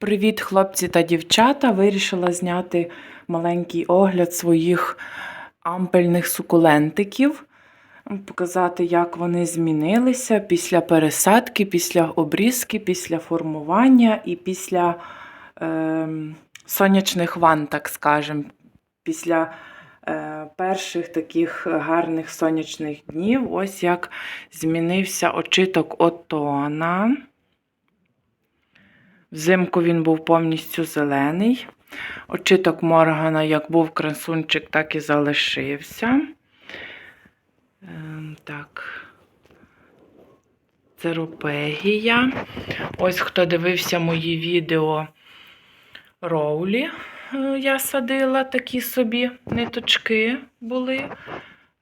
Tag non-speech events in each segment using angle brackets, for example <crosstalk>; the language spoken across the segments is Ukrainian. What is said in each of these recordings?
Привіт, хлопці та дівчата! Вирішила зняти маленький огляд своїх ампельних сукулентиків, показати, як вони змінилися після пересадки, після обрізки, після формування і після е, сонячних ванн, так скажемо. Після е, перших таких гарних сонячних днів. Ось як змінився очиток отона. Взимку він був повністю зелений. Очиток Моргана, як був красунчик, так і залишився. Ем, так. Церопегія. Ось хто дивився мої відео Роулі, е, я садила такі собі ниточки були.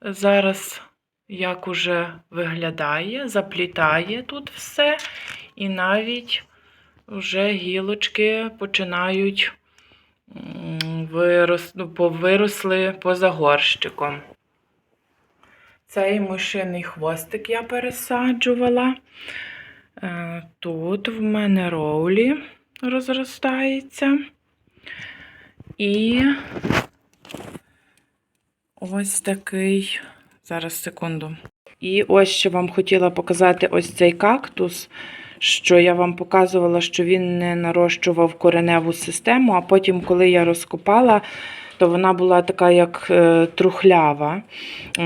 Зараз як уже виглядає, заплітає тут все. І навіть вже гілочки починають вирос, ну, повиросли поза горщиком. Цей мишиний хвостик я пересаджувала. Е, Тут в мене роулі розростається. І ось такий. Зараз секунду. І ось ще вам хотіла показати ось цей кактус, що я вам показувала, що він не нарощував кореневу систему, а потім, коли я розкопала, то вона була така, як е, трухлява.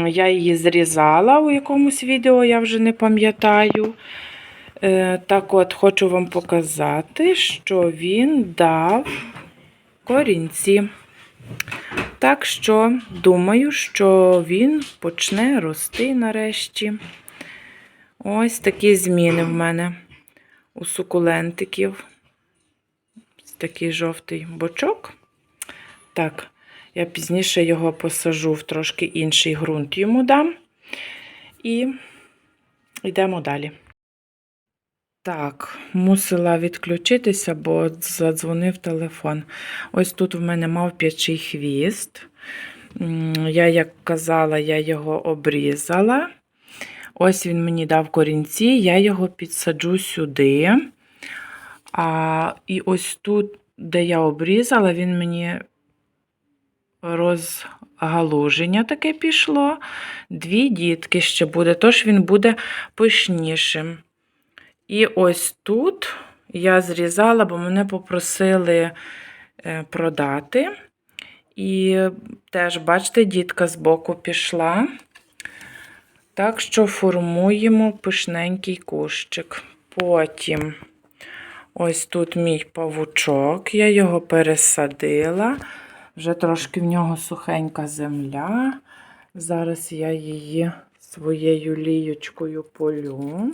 Я її зрізала у якомусь відео, я вже не пам'ятаю. Е, Так от, хочу вам показати, що він дав корінці. Так що думаю, що він почне рости нарешті. Ось такі зміни в мене у сукулентиків. Такий жовтий бочок. Так, я пізніше його посажу в трошки інший ґрунт йому дам. І йдемо далі. Так, мусила відключитися, бо задзвонив телефон. Ось тут в мене мавп'ячий хвіст. Я, як казала, я його обрізала. Ось він мені дав корінці, я його підсаджу сюди. А, і ось тут, де я обрізала, він мені розгалуження таке пішло. Дві дітки ще буде, тож він буде пишнішим. І ось тут я зрізала, бо мене попросили е, продати. І теж, бачите, дітка збоку пішла. Так що формуємо пишненький кущик. Потім ось тут мій павучок, я його пересадила. Вже трошки в нього сухенька земля. Зараз я її своєю ліючкою полю.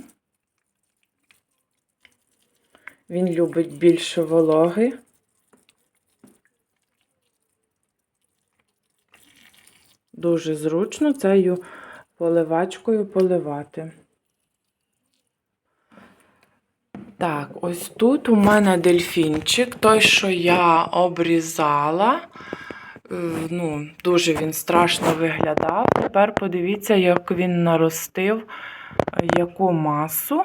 Він любить більше вологи. Дуже зручно цією поливачкою поливати. Так, ось тут у мене дельфінчик, той, що я обрізала. Е, Ну, дуже він страшно виглядав. Тепер подивіться, як він наростив яку масу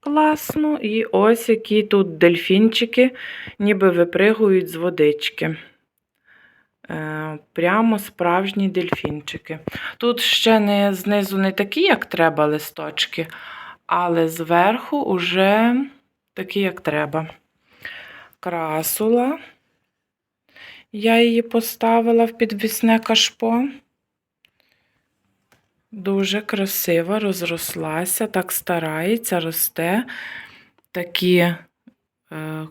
класну. І ось які тут дельфінчики, ніби випригують з водички. Е, Прямо справжні дельфінчики. Тут ще не знизу не такі, як треба, листочки, але зверху уже такі, як треба. Красула. Я її поставила в підвісне кашпо. Дуже красиво розрослася, так старається, росте. Такі е,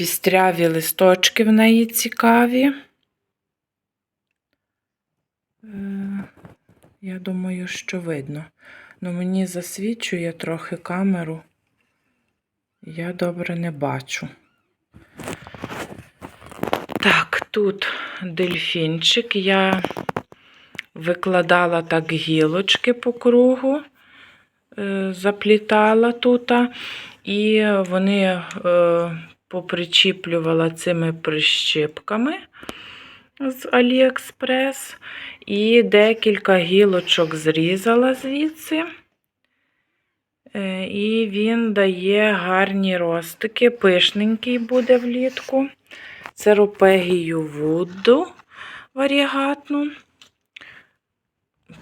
пістряві листочки в неї цікаві. Е, я думаю, що видно. Ну, мені засвічує трохи камеру. Я добре не бачу. Так, тут дельфінчик. Я викладала так гілочки по кругу, е, заплітала тут, і вони е, попричіплювала цими прищіпками з Аліекспрес. І декілька гілочок зрізала звідси. Е, І він дає гарні ростики, пишненький буде влітку. Це ропегію вуду варігатну.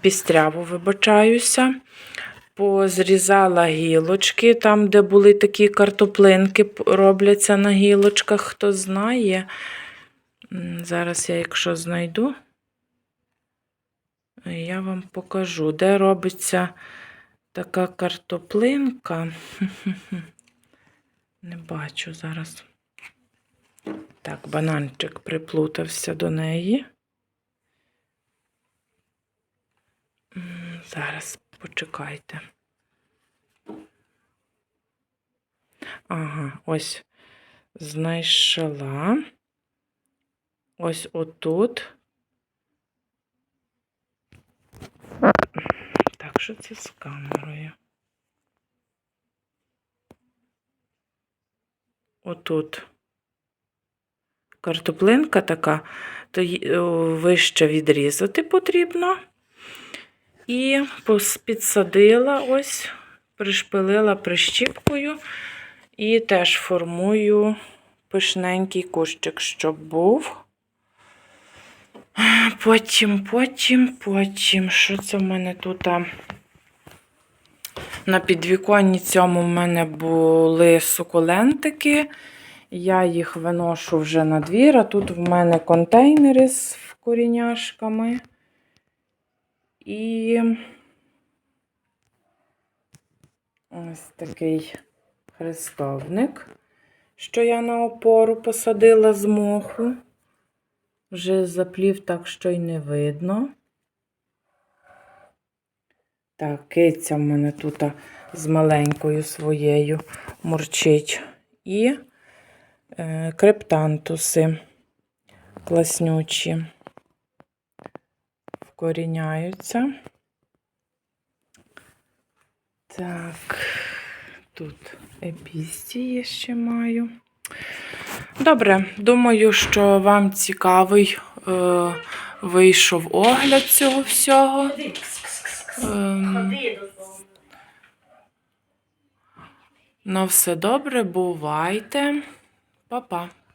Пістряву, вибачаюся. Позрізала гілочки, там, де були такі картоплинки, робляться на гілочках, хто знає. Зараз я, якщо знайду, я вам покажу, де робиться така картоплинка. <laughs> Не бачу зараз. Так, бананчик приплутався до неї. Зараз почекайте. Ага, ось знайшла. Ось отут. Так, що це з камерою? Отут. Картоплинка така, то вище відрізати потрібно. І підсадила ось, пришпилила прищіпкою і теж формую пишненький кущик, щоб був. Потім, потім, потім, що це в мене тут? На підвіконні цьому в мене були сукулентики. Я їх виношу вже на двір, а тут в мене контейнери з коріняшками. І ось такий хрестовник, що я на опору посадила з моху. Вже заплів так, що й не видно. Так, киця в мене тут з маленькою своєю мурчить. І е, криптантуси класнючі вкоріняються. Так, тут епістії ще маю. Добре, думаю, що вам цікавий е, вийшов огляд цього всього. Ем, Ходи додому. на все добре, бувайте. Па-па.